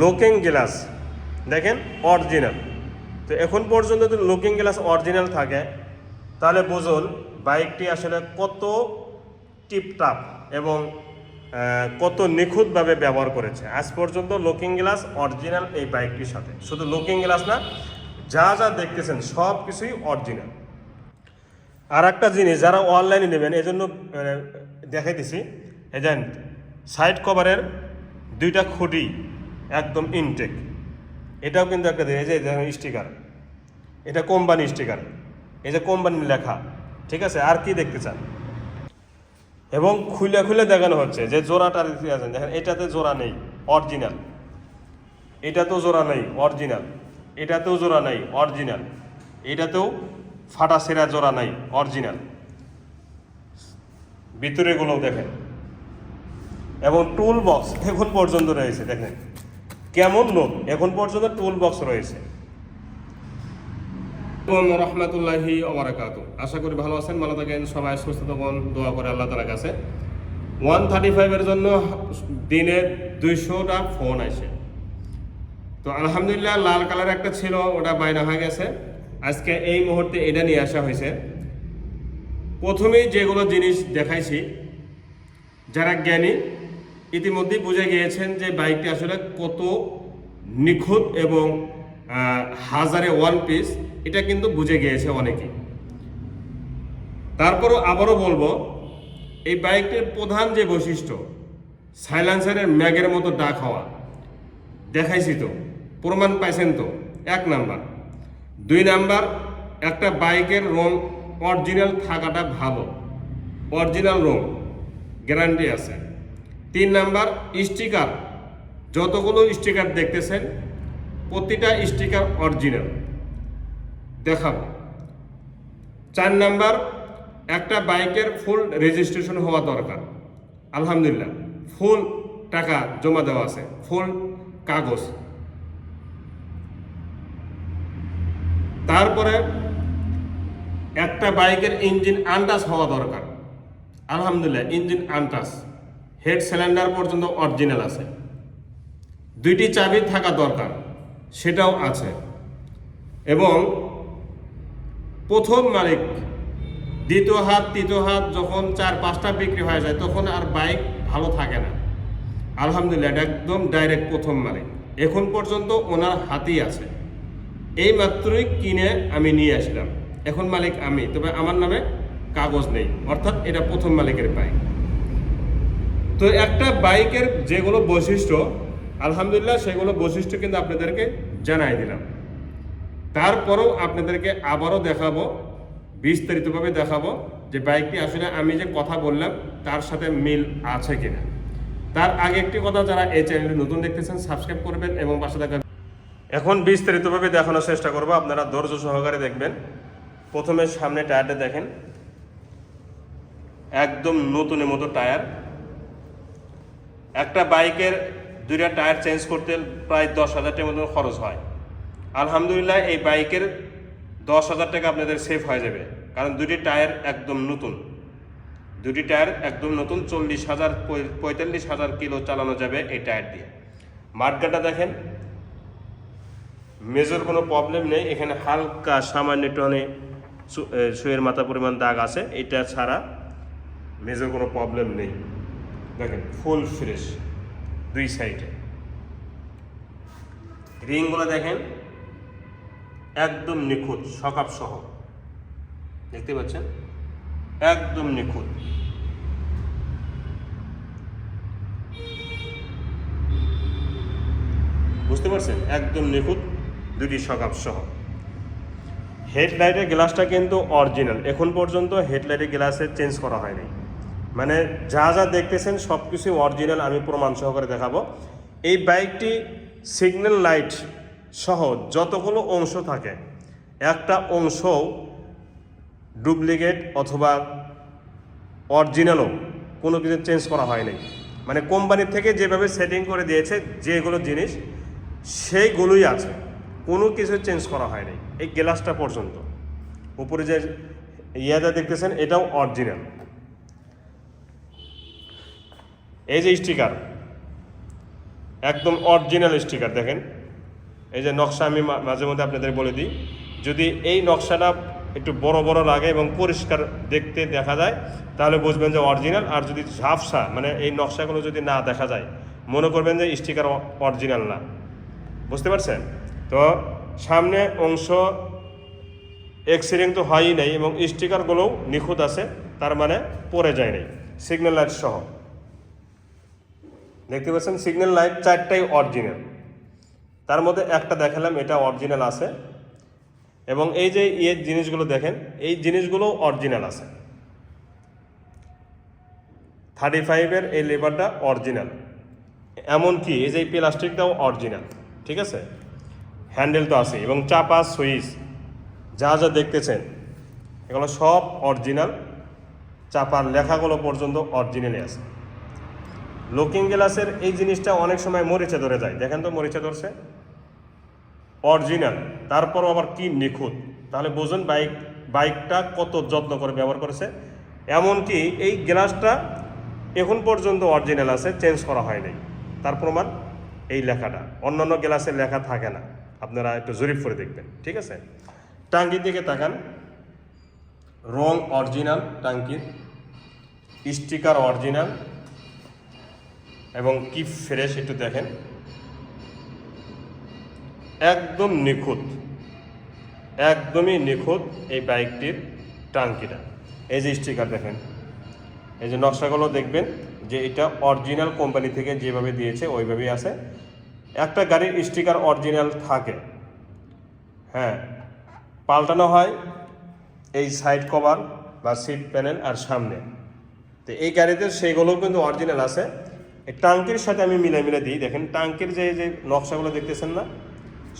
Looking glass দেখেন original তো এখন পর্যন্ত যদি লুকিং গ্লাস অরিজিনাল থাকে, তাহলে বুঝুন বাইকটি আসলে কত টিপটাপ এবং কত নিখুঁতভাবে ব্যবহার করেছে। আজ পর্যন্ত লুকিং গ্লাস অরিজিনাল এই বাইকটির সাথে। শুধু লুকিং গ্লাস না, যা যা দেখতেছেন সব কিছুই অরিজিনাল আর একটা জিনিস, যারা অনলাইনে নেবেন এই জন্য দেখাই দিছি এই সাইড কভারের দুইটা খুঁটি। একদম ইনটেক এটাও কিন্তু একটা এই যে স্টিকার এটা কোম্পানি স্টিকার এই যে কোম্পানি লেখা, ঠিক আছে? আর কি দেখতে চান? এবং খুলে খুলে দেখানো হচ্ছে যে জোড়াটা আছে দেখেন, এটাতে জোড়া নেই অরিজিনাল এটাতেও জোড়া নেই অরিজিনাল এটাতেও জোড়া নেই অরিজিনাল এটাতেও ফাটা সেরা জোড়া নাই অরিজিনাল ভিতরেগুলোও দেখেন। এবং টুল বক্স এখন পর্যন্ত রয়েছে, দেখেন। কেমন লোক? এখন পর্যন্ত টুল বক্স রয়েছে রহমতুল্লাহি ওবরাকাতু আশা করি ভালো আছেন, ভালো থাকেন, সবাই সুস্থ থাকুন দোয়া করে আল্লাহ তালার কাছে। ওয়ান থার্টি ফাইভের জন্য দিনে দুইশোটা ফোন আসে। তো আলহামদুলিল্লাহ লাল কালার একটা ছিল, ওটা বাইরে হয়ে গেছে। আজকে এই মুহূর্তে এটা নিয়ে আসা হয়েছে। প্রথমেই যেগুলো জিনিস দেখাইছি, যারা জ্ঞানী ইতিমধ্যেই বুঝে গিয়েছেন যে বাইকটি আসলে কত নিখুঁত এবং হাজারে ওয়ান পিস এটা কিন্তু বুঝে গিয়েছে অনেকেই। তারপরও আবারও বলব, এই বাইকটির প্রধান যে বৈশিষ্ট্য সাইলেন্সারের ম্যাগের মতো ডাক হওয়া। দেখাইছি তো, প্রমাণ পাইছেন তো, এক নাম্বার। দুই নাম্বার, একটা বাইকের রং অরিজিনাল থাকাটা ভালো। অরিজিনাল রং গ্যারান্টি আছে। তিন নাম্বার স্টিকার। যতগুলো স্টিকার দেখতেছেন, প্রতিটা স্টিকার অরিজিনাল। দেখাবো। চার নাম্বার, একটা বাইকের ফুল রেজিস্ট্রেশন হওয়া দরকার। আলহামদুলিল্লাহ ফুল টাকা জমা দেওয়া আছে ফুল কাগজ। তারপরে একটা বাইকের ইঞ্জিন আনটাস হওয়া দরকার। আলহামদুলিল্লাহ ইঞ্জিন আনটাস হেড সিলিন্ডার পর্যন্ত অরিজিনাল আছে। দুইটি চাবি থাকা দরকার, সেটাও আছে। এবং প্রথম মালিক, দ্বিতীয় হাত, তৃতীয় হাত যখন চার, পাঁচটা বিক্রি হয়ে যায়, তখন আর বাইক ভালো থাকে না। আলহামদুলিল্লাহ, এটা একদম ডাইরেক্ট প্রথম মালিক। এখন পর্যন্ত ওনার হাতেই আছে। এই মাত্রই কিনে আমি নিয়ে আসলাম। এখন মালিক আমি, তবে আমার নামে কাগজ নেই। অর্থাৎ এটা প্রথম মালিকের বাইক। তো একটা বাইকের যেগুলো বৈশিষ্ট্য, আলহামদুলিল্লাহ সেগুলো বৈশিষ্ট্য কিন্তু আপনাদেরকে জানাই দিলাম। তারপরেও আপনাদেরকে আবারও দেখাবো, বিস্তারিতভাবে দেখাবো যে বাইকটি আসলে আমি যে কথা বললাম, তার সাথে মিল আছে কিনা। তার আগে একটি কথা, যারা এই চ্যানেলটি নতুন দেখতেছেন, সাবস্ক্রাইব করবেন এবং পাশে থাকা এখন বিস্তারিতভাবে দেখানোর চেষ্টা করব। আপনারা ধৈর্য সহকারে দেখবেন। প্রথমে সামনে টায়ারটা দেখেন। একদম নতুনের মতো টায়ার। একটা বাইকের দুইটা টায়ার চেঞ্জ করতে প্রায় দশ হাজার টাকার মতো খরচ হয়। আলহামদুলিল্লাহ, এই বাইকের দশ হাজার টাকা আপনাদের সেভ হয়ে যাবে। কারণ দুটি টায়ার একদম নতুন। দুটি টায়ার একদম নতুন, চল্লিশ হাজার পঁয়তাল্লিশ হাজার কিলো চালানো যাবে এই টায়ার দিয়ে। মাঠগাটা দেখেন। মেজর কোনো প্রবলেম নেই। এখানে হালকা সামান্য টনে শুয়ের মাথা পরিমাণ দাগ আছে। এটা ছাড়া মেজর কোনো প্রবলেম নেই। দেখেন, ফুল ফ্রেশ, দুই সাইডে। রিংগুলো দেখেন, একদম নিখুঁত সকাপ সহ দেখতে পাচ্ছেন? একদম নিখুঁত। বুঝতে পারছেন? একদম নিখুঁত, দুটি সকাপ সহ হেডলাইটের গ্লাসটা কিন্তু অরিজিনাল। এখন পর্যন্ত হেডলাইটের গ্লাসে চেঞ্জ করা হয়নি মানে যা যা দেখতেছেন সব কিছু অরিজিনাল আমি প্রমাণ সহকারে দেখাবো। এই বাইকটি সিগন্যাল লাইট সহ যতগুলো অংশ থাকে, একটা অংশ ডুপ্লিকেট অথবা অরিজিনালও কোনো কিছু চেঞ্জ করা হয়নি মানে কোম্পানি থেকে যেভাবে সেটিং করে দিয়েছে যেগুলো জিনিস, সেইগুলোই আছে। কোনো কিছু চেঞ্জ করা হয়নি এই গ্লাসটা পর্যন্ত। উপরে যে ইয়াদা দেখতেছেন, এটাও অরিজিনাল এই যে স্টিকার, একদম অরিজিনাল স্টিকার দেখেন। এই যে নকশা আমি মাঝে মধ্যে আপনাদের বলে দিই, যদি এই নকশাটা একটু বড় বড় লাগে এবং পরিষ্কার দেখতে দেখা যায়, তাহলে বুঝবেন যে অরিজিনাল আর যদি ঝাপসা মানে এই নকশাগুলো যদি না দেখা যায়, মনে করবেন যে স্টিকার অরিজিনাল না। বুঝতে পারছেন? তো সামনে অংশ এক্সিরিং তো হয়ই নাই এবং স্টিকারগুলোও নিখুঁত আছে, তার মানে পড়ে যায় নাই। সিগন্যাল লাইট সহ। দেখতে পাচ্ছেন, সিগন্যাল লাইট চারটাই অরিজিনাল তার মধ্যে একটা দেখালাম, এটা অরিজিনাল আছে। এবং এই যে ইয়ে জিনিসগুলো দেখেন, এই জিনিসগুলো অরিজিনাল আছে। থার্টি ফাইভের এই লেবারটা অরিজিনাল এমনকি এই যে প্লাস্টিকটাও অরিজিনাল ঠিক আছে? হ্যান্ডেল তো আছে, এবং চাপা সুইচ, যা যা দেখতেছেন, এগুলো সব অরিজিনাল চাপার লেখাগুলো পর্যন্ত অরিজিনালই আছে। লুকিং গ্লাসের এই জিনিসটা অনেক সময় মরিচে ধরে যায়। দেখেন তো মরিচে ধরছে। অরিজিনাল তারপরও আবার কি নিখুঁত। তাহলে বুঝুন বাইক, বাইকটা কত যত্ন করে ব্যবহার করেছে। এমনকি এই গ্লাসটা এখন পর্যন্ত অরিজিনাল আছে চেঞ্জ করা হয় নাই। তার প্রমাণ এই লেখাটা। অন্যান্য গ্লাসের লেখা থাকে না। আপনারা একটু জরিপ করে দেখবেন। ঠিক আছে? টাঙ্কির দিকে তাকান। রং অরিজিনাল টাঙ্কির। স্টিকার অরিজিনাল এবং কি ফ্রেশ একটু দেখেন। একদম নিখুঁত, একদমই নিখুঁত এই বাইকটির টাঙ্কিটা। এই যে স্টিকার দেখেন, এই যে নকশাগুলো দেখবেন যে এটা অরিজিনাল কোম্পানি থেকে যেভাবে দিয়েছে, ওইভাবেই আছে। একটা গাড়ির স্টিকার অরিজিনাল থাকে। হ্যাঁ পাল্টানো হয় এই সাইড কভার বা সিট প্যানেল আর সামনে। তো এই গাড়িতে সেইগুলো কিন্তু অরিজিনাল আছে। টাঙ্কির সাথে আমি মিলে মিলে দিই। দেখেন টাঙ্কির যে যে নকশাগুলো দেখতেছেন না,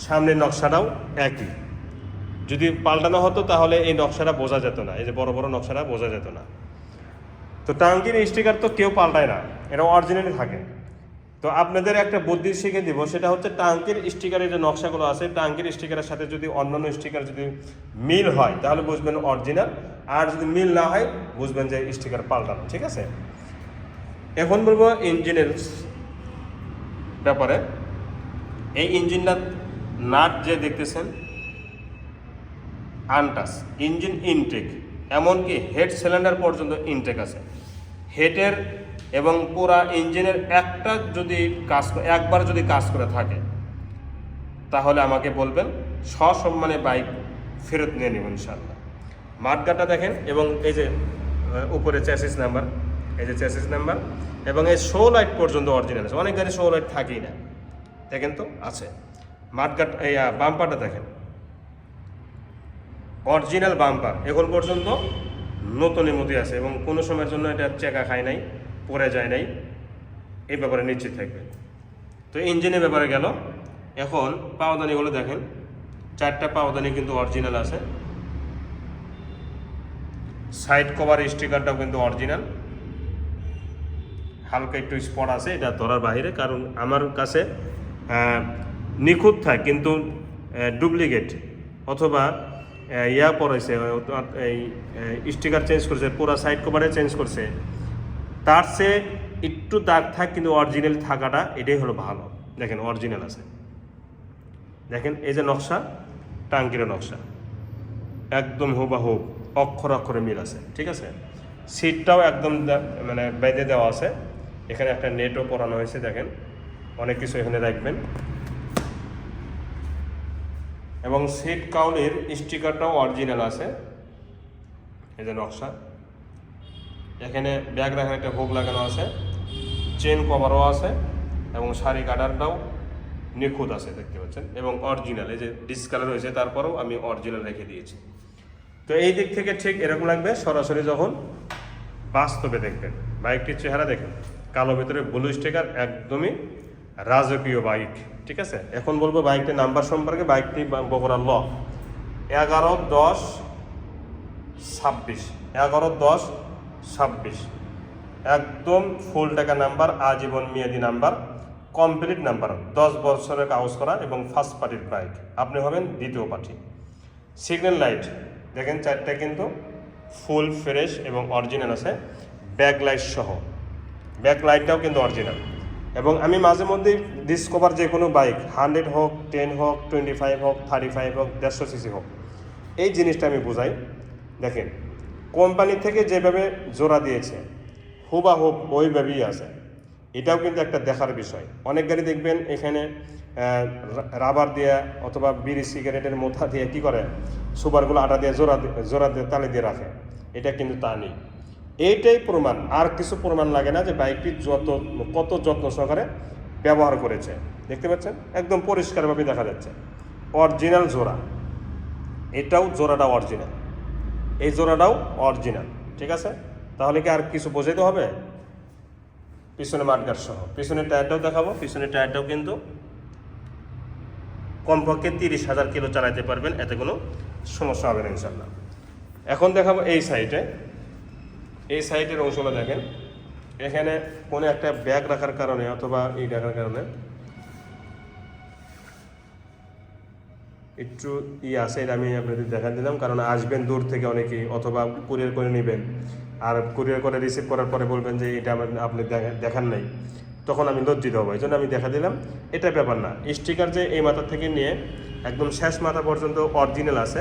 সামনের নকশাটাও একই। যদি পাল্টানো হতো তাহলে এই নকশাটা বোঝা যেত না, এই যে বড় বড় নকশাটা বোঝা যেত না। তো টাঙ্কির স্টিকার তো কেউ পাল্টায় না এটা অরিজিনালি থাকে। তো আপনাদের একটা বুদ্ধি শিখে দিব, সেটা হচ্ছে টাঙ্কির স্টিকারের যে নকশাগুলো আছে, টাঙ্কির স্টিকারের সাথে যদি অন্যান্য স্টিকার যদি মিল হয়, তাহলে বুঝবেন অরিজিনাল আর যদি মিল না হয়, বুঝবেন যে স্টিকার পাল্টানো, ঠিক আছে? এখন বলব ইঞ্জিনের ব্যাপারে। এই ইঞ্জিনটা নাট যে দেখতেছেন, আনটাস, ইঞ্জিন ইনটেক এমনকি হেড সিলিন্ডার পর্যন্ত ইনটেক আছে। হেডের এবং পুরা ইঞ্জিনের একটা যদি কাজ একবার যদি কাজ করে থাকে, তাহলে আমাকে বলবেন, সসম্মানে বাইক ফেরত নিয়ে নেবেন ইনশাল্লাহ মাঠগাটা দেখেন এবং এই যে উপরে চ্যাসিস নাম্বার এই যে চ্যাসিস নাম্বার এবং এই শো লাইট পর্যন্ত অরিজিনাল আছে। অনেক গাড়ি শো লাইট থাকেই না। দেখেন তো, আছে। মাঠঘাট, এই বাম্পারটা দেখেন। Original bumper. এখন পর্যন্ত নতুনের মতোই আছে এবং কোনো সময়ের জন্য এটা চেকা খায় নাই, পড়ে যায় নাই। এই ব্যাপারে নিশ্চিত থাকবে তো ইঞ্জিনের ব্যাপারে গেল। এখন পাওদানিগুলো দেখেন, চারটা পাওদানি কিন্তু অরিজিনাল আছে। সাইড কভার স্টিকারটাও কিন্তু অরিজিনাল হালকা একটু স্পট আছে, এটা ধরার বাহিরে কারণ আমার কাছে নিখুঁত থাকে, কিন্তু ডুপ্লিকেট অথবা ইয়া পড়েছে এই স্টিকার চেঞ্জ করছে, পুরো সাইড কভারে চেঞ্জ করছে। তার সে একটু দাগ থাক, কিন্তু অরিজিনাল থাকাটা এটাই হলো ভালো। দেখেন অরিজিনাল আছে। দেখেন, এই যে নকশা, টাঙ্কির নকশা। একদম হুবাহু অক্ষর অক্ষরে মিল আছে, ঠিক আছে? সিটটাও একদম মানে বেঁধে দেওয়া আছে। এখানে একটা নেটও পরানো হয়েছে, দেখেন। অনেক কিছু এখানে রাখবেন এবং সিট কাউলের স্টিকারটাও অরিজিনাল আছে। এই যে নকশা। এখানে ব্যাগ রাখার একটা হুক লাগানো আছে। চেন কভারও আছে। এবং শাড়ি কাটারটাও নিখুঁত আছে, দেখতে পাচ্ছেন। এবং অরিজিনাল এই যে ডিসকালার হয়েছে, তারপরেও আমি অরিজিনাল রেখে দিয়েছি। তো এই দিক থেকে ঠিক এরকম লাগবে। সরাসরি যখন বাস্তবে দেখবেন বাইকটির চেহারা দেখেন। কালো ভিতরে ব্লু স্টিকার একদমই রাজকীয় বাইক ঠিক আছে? এখন বলব বাইকটির নাম্বার সম্পর্কে বাইকটি বগুড়ার ল, এগারো দশ ছাব্বিশ, এগারো দশ ছাব্বিশ। একদম ফুল টাকা নাম্বার আজীবন মেয়াদি নাম্বার কমপ্লিট নাম্বার দশ বছরের কাগজ করা এবং ফার্স্ট পার্টির বাইক আপনি হবেন দ্বিতীয় পার্টি সিগন্যাল লাইট দেখেন চারটা কিন্তু ফুল ফ্রেশ এবং অরিজিনাল আছে। ব্যাক লাইট সহ। ব্যাক লাইটটাও কিন্তু অরিজিনাল এবং আমি মাঝে মধ্যে ডিসকভার যে কোনো বাইক হান্ড্রেড হোক টেন হোক টোয়েন্টি ফাইভ হোক থার্টি ফাইভ হোক, দেড়শো সিসি হোক। এই জিনিসটা আমি বুঝাই। দেখেন কোম্পানি থেকে যেভাবে জোড়া দিয়েছে হুবা হুব ওইভাবেই আছে। এটাও কিন্তু একটা দেখার বিষয়। অনেক গাড়ি দেখবেন এখানে রাবার দিয়ে অথবা বিড়ি সিগারেটের মোথা দিয়ে কি করে? সুপারগুলো আটা দিয়ে জোড়া জোড়া দিয়ে তালে দিয়ে রাখে। এটা কিন্তু তা নেই। এইটাই প্রমাণ। আর কিছু প্রমাণ লাগে না যে বাইকটি যত, কত যত্ন সহকারে ব্যবহার করেছে। দেখতে পাচ্ছেন? একদম পরিষ্কারভাবে দেখা যাচ্ছে। অরিজিনাল জোড়া। এটাও জোড়াটা অরিজিনাল। এই জোড়াটাও অরিজিনাল। ঠিক আছে? তাহলে কি আর কিছু বোঝাইতে হবে? পিছনে মাঠগার সহ। পিছনের টায়ারটাও দেখাবো। পিছনের টায়ারটাও কিন্তু কমপক্ষে তিরিশ হাজার কিলো চালাইতে পারবেন। এতে কোনো সমস্যা হবে না ইনশাল্লাহ এখন দেখাবো এই সাইডে। এই সাইডের অংশগুলো দেখেন। এখানে কোনো একটা ব্যাগ রাখার কারণে অথবা এই রাখার কারণে একটু ই আছে, এটা আমি আপনাদের দেখা দিলাম, কারণ আসবেন দূর থেকে অনেকেই, অথবা কুরিয়ার করে নেবেন। আর কুরিয়ার করে রিসিভ করার পরে বলবেন যে, এটা আপনি দেখান নাই। তখন আমি লজ্জিত হব, এই জন্য আমি দেখা দিলাম। এটা ব্যাপার না, স্টিকার যে এই মাথা থেকে নিয়ে একদম শেষ মাথা পর্যন্ত অরিজিনাল আছে।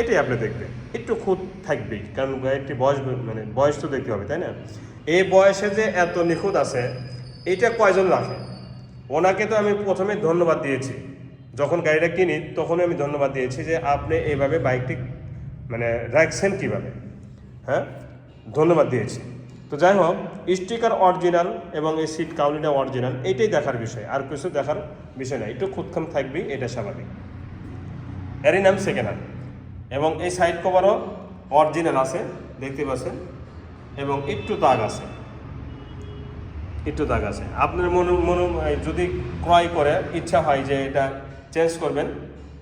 এটাই আপনি দেখবেন। একটু খুঁত থাকবেই, কারণ একটি বয়স মানে বয়স তো দেখতে হবে, তাই না? এই বয়সে যে এত নিখুঁত আছে, এটা কয়জন রাখে? ওনাকে তো আমি প্রথমে ধন্যবাদ দিয়েছি। যখন গাড়িটা কিনি, তখনই আমি ধন্যবাদ দিয়েছি যে আপনি এইভাবে বাইকটি মানে রাখছেন কীভাবে? হ্যাঁ? ধন্যবাদ দিয়েছি। তো যাই হোক, স্টিকার অরিজিনাল এবং এই সিট কাউলিটা অরিজিনাল এইটাই দেখার বিষয়। আর কিছু দেখার বিষয় না একটু খুদখাম থাকবেই, এটা স্বাভাবিক। এরই নাম সেকেন্ড হ্যান্ড এবং এই সাইড কভারও অরিজিনাল আছে, দেখতে পাচ্ছেন? এবং একটু দাগ আছে। একটু দাগ আছে। আপনার মনে মনে যদি ক্রয় করে, ইচ্ছা হয় যে এটা চেঞ্জ করবেন,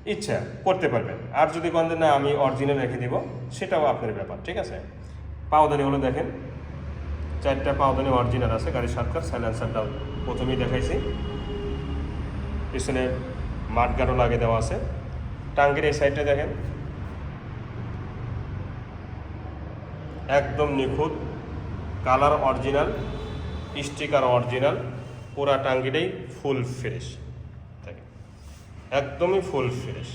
ইচ্ছা করতে পারবেন। আর যদি বলেন না, আমি অরিজিনাল রেখে দিব, সেটাও আপনার ব্যাপার, ঠিক আছে? পাওদানি হলো দেখেন, চারটা পাওদানি অরিজিনাল আছে, গাড়ির সাতকার সাইলেন্সারটাও প্রথমেই দেখাইছি। পিছনে মাঠ মাঠগাড়ও লাগে দেওয়া আছে। টাঙ্গের এই সাইডটা দেখেন একদম নিখুঁত, কালার অরিজিনাল, স্টিকার অরিজিনাল, পুরা টাঙ্গিটাই ফুল ফ্রেশ। একদমই ফুল ফ্রেশ।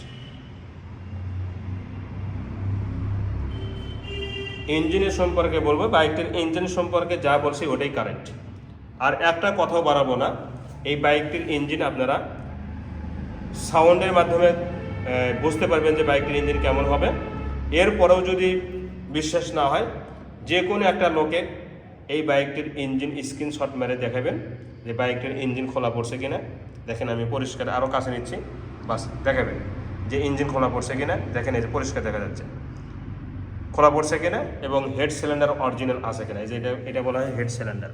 ইঞ্জিনের সম্পর্কে বলব, বাইকটির ইঞ্জিন সম্পর্কে যা বলছি ওটাই কারেক্ট। আর একটা কথাও বাড়াবো না, এই বাইকটির ইঞ্জিন আপনারা সাউন্ডের মাধ্যমে বুঝতে পারবেন যে বাইকটির ইঞ্জিন কেমন হবে। এরপরেও যদি বিশ্বাস না হয় যে কোনো একটা লোকে এই বাইকটির ইঞ্জিন স্ক্রিনশট মেরে দেখাবেন যে বাইকটির ইঞ্জিন খোলা পড়ছে কিনা। দেখেন আমি পরিষ্কার আরও কাছে নিচ্ছি, বাস দেখাবেন যে ইঞ্জিন খোলা পড়ছে কিনা। দেখেন এই যে পরিষ্কার দেখা যাচ্ছে। খোলা পড়ছে কিনা এবং হেড সিলিন্ডার অরিজিনাল আছে কিনা। এই যে এটা এটা বলা হয় head cylinder.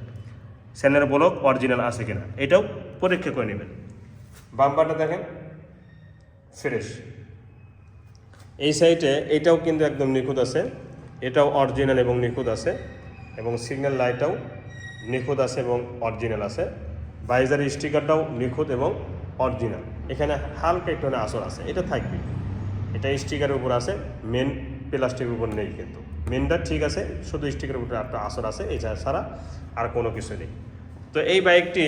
Cylinder block original আছে কিনা, এটাও পরীক্ষা করে নেবেন। বাম্পারটা দেখেন, ফ্রেশ। এই সাইডে এটাও কিন্তু একদম নিখুঁত আছে। এটাও অরিজিনাল এবং নিখুঁত আছে এবং সিগন্যাল লাইটটাও নিখুঁত আছে এবং অরিজিনাল আছে। বাইজারের স্টিকারটাও নিখুঁত এবং অরিজিনাল এখানে হালকা একটু আসর আছে, এটা থাকবে। এটা স্টিকারের উপর আছে মেন প্লাস্টিকের উপর নেই কিন্তু। মেনটা ঠিক আছে, শুধু স্টিকারের উপরে একটা আসর আছে এই ছাড়া আর কোনো কিছু নেই। তো এই বাইকটি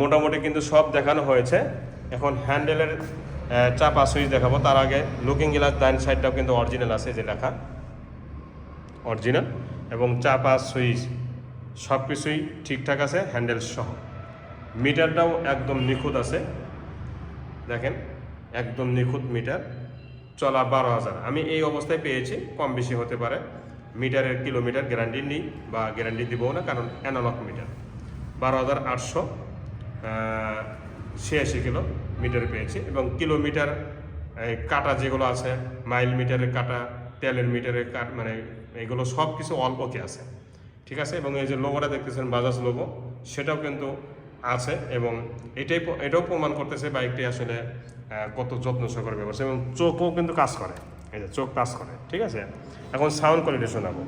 মোটামুটি কিন্তু সব দেখানো হয়েছে। এখন হ্যান্ডেলের চাপা সুইচ দেখাবো। তার আগে লুকিং গ্লাস ডাইন সাইডটাও কিন্তু অরিজিনাল আছে, যে লেখা। অরিজিনাল এবং চাপা সুইচ সব কিছুই ঠিকঠাক আছে হ্যান্ডেল সহ। মিটারটাও একদম নিখুঁত আছে। দেখেন, একদম নিখুঁত মিটার, চলা বারো হাজার। আমি এই অবস্থায় পেয়েছি, কম বেশি হতে পারে। মিটারের কিলোমিটার গ্যারান্টি নেই বা গ্যারান্টি দিবও না, কারণ অ্যানালগ মিটার। বারো হাজার আটশো ছিয়াশি কিলো মিটার পেয়েছি এবং কিলোমিটার কাটা যেগুলো আছে মাইল মিটারের কাটা তেলের মিটারের কাট মানে এগুলো সব কিছু অল্প কি আছে, ঠিক আছে? এবং এই যে লোগোটা দেখতেছেন, বাজাজ লোগো, সেটাও কিন্তু আছে এবং এটাই এটাও প্রমাণ করতেছে বাইকটি আসলে কত যত্ন সহকারে ব্যবহার এবং চোখও কিন্তু কাজ করে, এই যে চোখ কাজ করে, ঠিক আছে? এখন সাউন্ড কোয়ালিটি শোনাবো।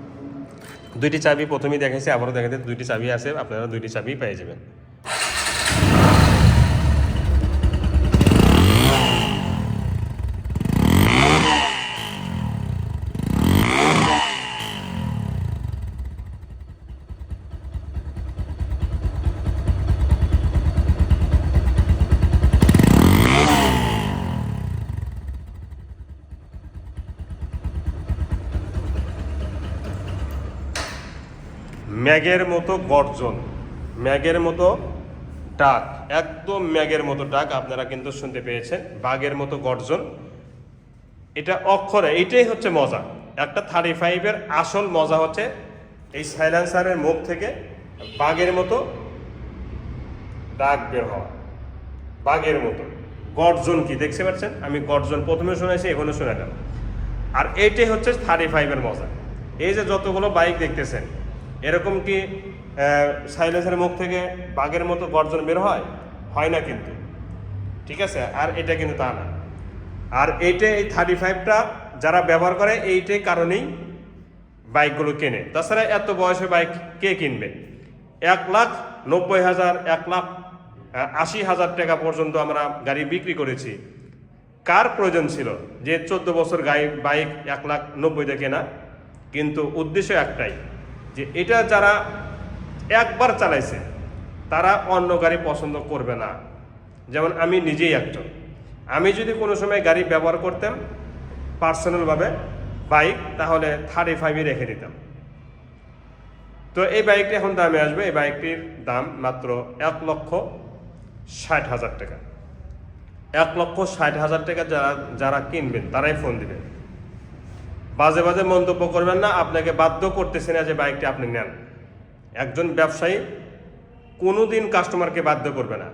দুইটি চাবি প্রথমেই দেখাইছি, আবারও দেখাতে দুইটি চাবি আছে, আপনারা দুইটি চাবি পেয়ে যাবেন। ম্যাগের মতো গর্জন, ম্যাগের মতো ডাক, একদম ম্যাগের মতো ডাক আপনারা কিন্তু শুনতে পেয়েছেন, বাঘের মতো গর্জন। এটা অক্ষরে, এটাই হচ্ছে মজা। একটা থার্টি ফাইভের আসল মজা হচ্ছে এই সাইলেন্সারের মুখ থেকে বাঘের মতো ডাক বের হওয়া। বাঘের মতো। গর্জন কি, দেখতে পাচ্ছেন? আমি গর্জন প্রথমে শুনেছি, এখনও শোনালাম আর এইটাই হচ্ছে থার্টি ফাইভের মজা। এই যে যতগুলো বাইক দেখতেছেন এরকম কি সাইলেন্সের মুখ থেকে বাঘের মতো গর্জন বের হয়? হয় না কিন্তু। ঠিক আছে? আর এটা কিন্তু তা না। আর এইটা এই থার্টি ফাইভটা যারা ব্যবহার করে, এইটাই কারণেই বাইকগুলো কেনে। তাছাড়া এত বয়সে বাইক কে কিনবে? এক লাখ নব্বই হাজার, এক লাখ আশি হাজার টাকা পর্যন্ত আমরা গাড়ি বিক্রি করেছি। কার প্রয়োজন ছিল? যে চোদ্দ বছর গাড়ি বাইক এক লাখ নব্বইতে কেনা। কিন্তু উদ্দেশ্য একটাই যে এটা যারা একবার চালাইছে, তারা অন্য গাড়ি পছন্দ করবে না। যেমন আমি নিজেই একজন। আমি যদি কোনো সময় গাড়ি ব্যবহার করতাম পার্সোনালভাবে বাইক তাহলে থার্টি ফাইভে রেখে দিতাম। তো এই বাইকটি এখন দামে আসবে। এই বাইকটির দাম মাত্র এক লক্ষ ষাট হাজার টাকা। এক লক্ষ ষাট হাজার টাকা যারা যারা কিনবেন, তারাই ফোন দিবেন। বাজে বাজে মন্তব্য করবেন না, আপনাকে বাধ্য করতেছে না যে বাইকটি আপনি নেন। একজন ব্যবসায়ী কোনোদিন কাস্টমারকে বাধ্য করবে না।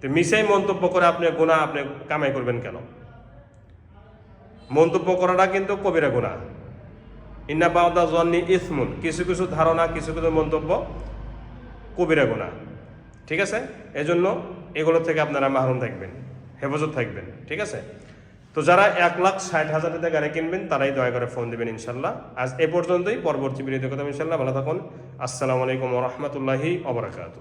তো মিশাই মন্তব্য করে আপনি গোনা আপনি কামাই করবেন কেন? মন্তব্য করাটা কিন্তু কবিরা গুণা ইন্না বাউদা জন্নি ইসমুন, কিছু কিছু ধারণা, কিছু কিছু মন্তব্য কবিরা গোনা ঠিক আছে? এজন্য এগুলো থেকে আপনারা মাহরুম থাকবেন, হেফাজত থাকবেন। ঠিক আছে? তো যারা এক লাখ ষাট হাজার টাকা গাড়ি কিনবেন, তারাই দয়া করে ফোন দেবেন ইনশাল্লাহ। আজ এ পর্যন্তই, পরবর্তী ভিডিওতে কথা ইনশাল্লাহ। ভালো থাকুন। আসসালামু আলাইকুম রহমতুল্লাহি অবরাকাতু